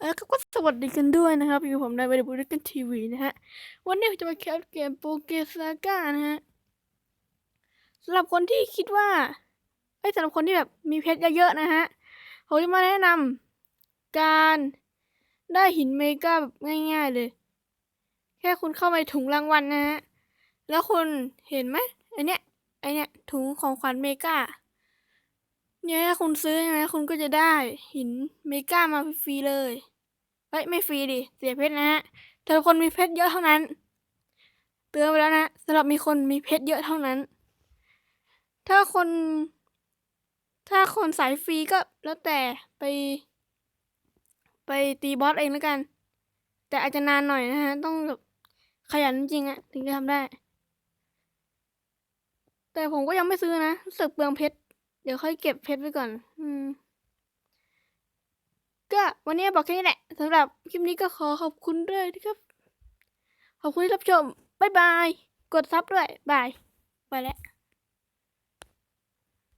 แล้วก็สวัสดีกันด้วยนะครับ อยู่ผมนายเวดบุริกันทีวีนะฮะ วันนี้ผมจะมาแคสเกมโปเกซาก้านะฮะสำหรับคนที่คิดว่าไอ้สำหรับคนที่แบบมีเพชรเยอะๆนะฮะ ผมจะมาแนะนำการได้หินเมกาแบบง่าย ๆเลย แค่คุณเข้าไปถุงรางวัลนะฮะ แล้วคุณเห็นไหมไอเนี้ยไอเนี้ยถุงของขวัญเมกา เนี่ยถ้าคุณซื้อนะคุณก็จะได้หินเมกามาฟรีเลยเฮ้ยไม่ฟรีดิเสียเพชรนะฮะแต่คนมีเพชรเยอะเท่านั้น เตือนไปแล้วนะสำหรับมีคนมีเพชรเยอะเท่านั้น ถ้าคน ถ้าคนสายฟรีก็แล้วแต่ไป ไปตีบอสเองแล้วกัน แต่อาจจะนานหน่อยนะฮะต้องแบบขยันจริงอะถึงจะทำได้ แต่ผมก็ยังไม่ซื้อนะรู้สึกเปลืองเพชร ดี๋ยวค่อยเก็บเพชรไว้ก่อน อืม ก็วันนี้บอกแค่นี้แหละสำหรับคลิปนี้ก็ขอขอบคุณด้วยนะครับ ขอบคุณที่รับชม บ๊ายบาย กดซับด้วย บาย ไปแล้ว